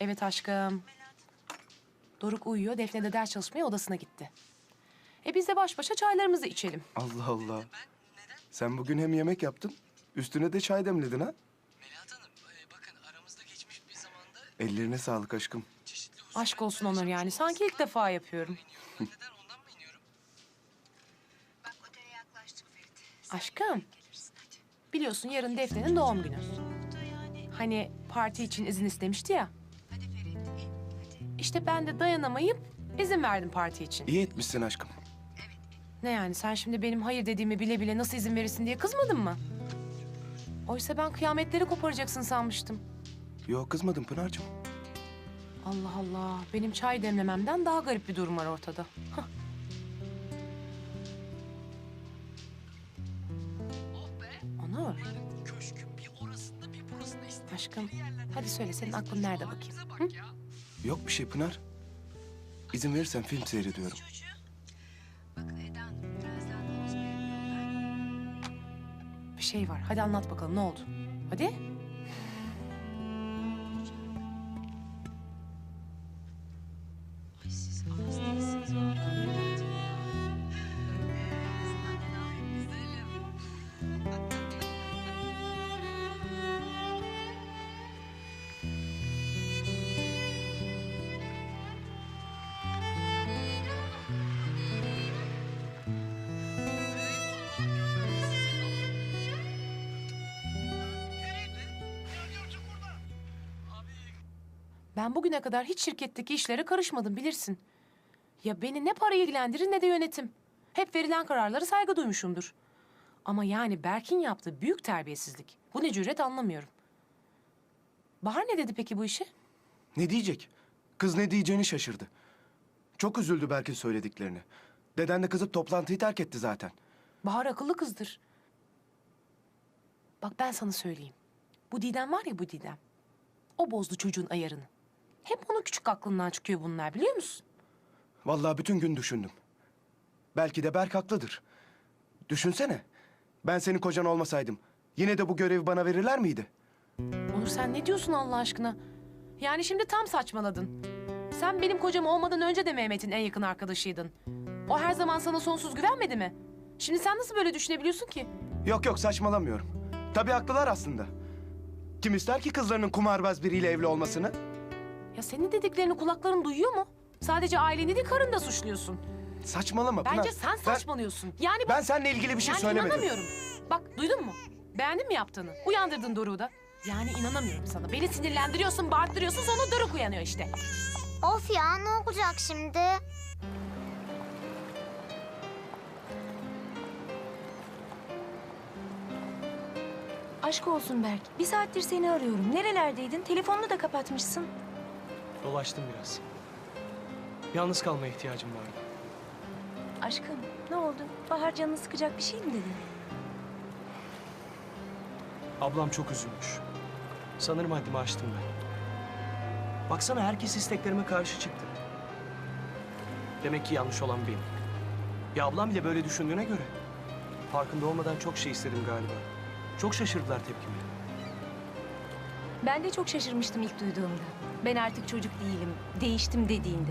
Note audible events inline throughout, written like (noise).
Evet aşkım. Doruk uyuyor. Defne de ders çalışmaya odasına gitti. E biz de baş başa çaylarımızı içelim. Allah Allah. Sen bugün hem yemek yaptın, üstüne de çay demledin ha? Melahat Hanım, e, bakın aramızda geçmiş bir zamanda Ellerine sağlık aşkım. çeşitli hususlar Aşk olsun Onur yani. Sanki ilk defa yapıyorum. Neden ondan mı iniyorum? (laughs) Bak otele yaklaştık Ferit. Aşkım. Gelirsin hadi. Biliyorsun yarın Defne'nin doğum günü. Hani parti için izin istemişti ya. İşte ben de dayanamayıp izin verdim parti için. İyi etmişsin aşkım. Ne yani sen şimdi benim hayır dediğimi bile bile nasıl izin verirsin diye kızmadın mı? Oysa ben kıyametleri koparacaksın sanmıştım. Yok kızmadım Pınar'cığım. Allah Allah. Benim çay demlememden daha garip bir durum var ortada. Hah. Oh be! Onur, Bunların köşkü bir orasında bir burasında istedikleri aşkım. Hadi söyle senin aklın nerede bakayım? Hı? Yok bir şey Pınar. İzin verirsen film seyrediyorum. Çocuğu. Bakın Eda Hanım birazdan Oğuz Bey'e yollar. Bir şey var. Hadi anlat bakalım ne oldu? Hadi. Ben bugüne kadar hiç şirketteki işlere karışmadım bilirsin. Ya beni ne para ilgilendirir ne de yönetim. Hep verilen kararlara saygı duymuşumdur. Ama yani Berk'in yaptığı büyük terbiyesizlik. Bu ne cüret anlamıyorum. Bahar ne dedi peki bu işe? Ne diyecek? Kız ne diyeceğini şaşırdı. Çok üzüldü Berk'in söylediklerini. Deden de kızıp toplantıyı terk etti zaten. Bahar akıllı kızdır. Bak ben sana söyleyeyim. Bu Didem var ya bu Didem. O bozdu çocuğun ayarını. Hep onun küçük aklından çıkıyor bunlar biliyor musun? Vallahi bütün gün düşündüm. Belki de Berk haklıdır. Düşünsene. Ben senin kocan olmasaydım. Yine de bu görevi bana verirler miydi? Onur sen ne diyorsun Allah aşkına? Yani şimdi tam saçmaladın. Sen benim kocam olmadan önce de Mehmet'in en yakın arkadaşıydın. O her zaman sana sonsuz güvenmedi mi? Şimdi sen nasıl böyle düşünebiliyorsun ki? Yok yok saçmalamıyorum. Tabii haklılar aslında. Kim ister ki kızlarının kumarbaz biriyle evli olmasını? Ya senin dediklerini kulakların duyuyor mu? Sadece aileni değil karını da suçluyorsun. Saçmalama Pınar. Bence sen Ben- saçmalıyorsun. Yani Ben, seninle ilgili bir şey yani söylemedim. inanamıyorum. Bak duydun mu? Beğendin mi yaptığını? Uyandırdın Doruk'u da. Yani inanamıyorum sana. Beni sinirlendiriyorsun, bağırttırıyorsun sonra Doruk uyanıyor işte. Of ya ne olacak şimdi? Aşk olsun Berk. Bir saattir seni arıyorum. Nerelerdeydin? Telefonunu da kapatmışsın. Dolaştım biraz. Yalnız kalmaya ihtiyacım vardı. Aşkım ne oldu? Bahar canını sıkacak bir şey mi dedin? Ablam çok üzülmüş. Sanırım haddimi aştım ben. Baksana herkes isteklerime karşı çıktı. Demek ki yanlış olan benim. Ya ablam bile böyle düşündüğüne göre. Farkında olmadan çok şey istedim galiba. Çok şaşırdılar tepkime. Ben de çok şaşırmıştım ilk duyduğumda. Ben artık çocuk değilim, değiştim dediğinde.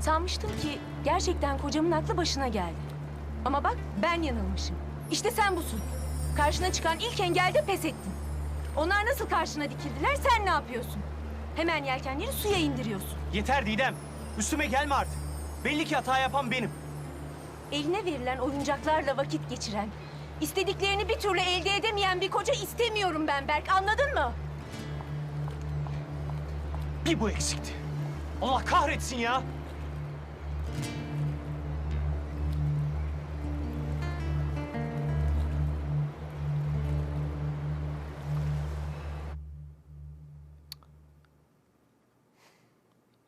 Sanmıştım ki gerçekten kocamın aklı başına geldi. Ama bak ben yanılmışım. İşte sen busun. Karşına çıkan ilk engelde pes ettin. Onlar nasıl karşına dikildiler sen ne yapıyorsun? Hemen yelkenleri suya indiriyorsun. Yeter Didem. Üstüme gelme artık. Belli ki hata yapan benim. Eline verilen oyuncaklarla vakit geçiren, istediklerini bir türlü elde edemeyen bir koca istemiyorum ben Berk. Anladın mı? Bir bu eksikti. Allah kahretsin ya.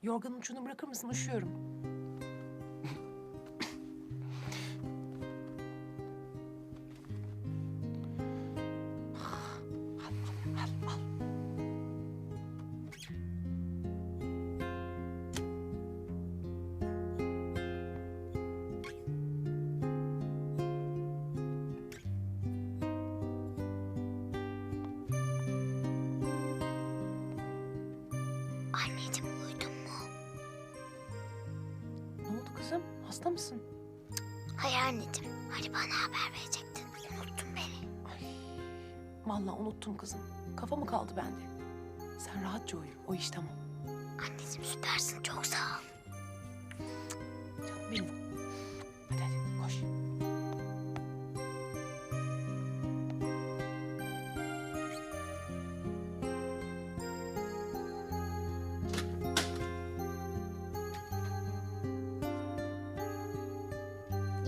Yorganın ucunu bırakır mısın? Üşüyorum. Hasta mısın? Hayır anneciğim. Hani bana haber verecektin. Unuttun beni. Vallahi unuttum kızım. Kafa mı kaldı bende? Sen rahatça uyu. O iş tamam. Anneciğim süpersin. Çok sağ ol. Canım benim. Hadi hadi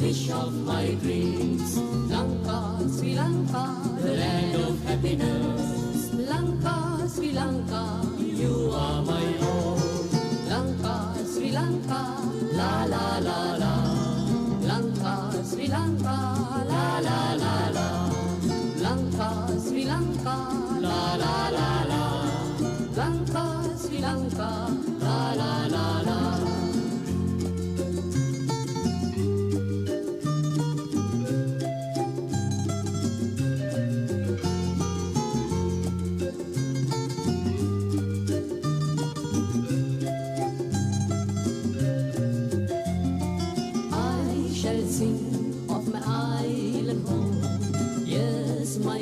wish of my dreams. Lanka, Sri Lanka, the land of happiness. Lanka, Sri Lanka, you are my home. Lanka, Sri Lanka, la la la la. Lanka, Sri Lanka, la la la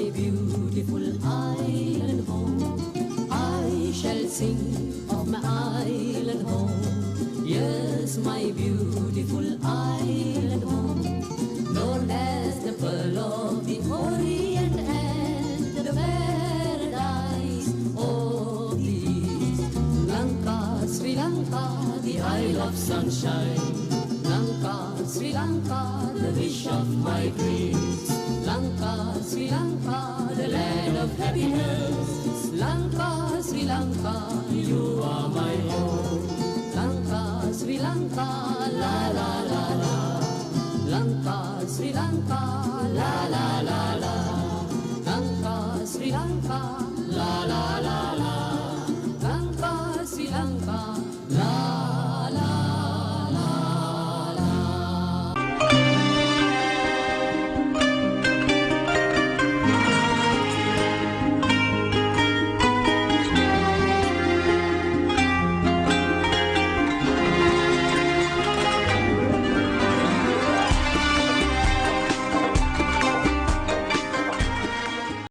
my beautiful island home. I shall sing of my island home. Yes, my beautiful island home. Known as the pearl of the Orient and the paradise of the East. Lanka, Sri Lanka, the Isle of Sunshine. Lanka, Sri Lanka, the wish of my dreams. Lanka, Sri Lanka, the land of happiness. Lanka, Sri Lanka, you are my home. Lanka, Sri Lanka, la la la la. Lanka, Sri Lanka, la la la la.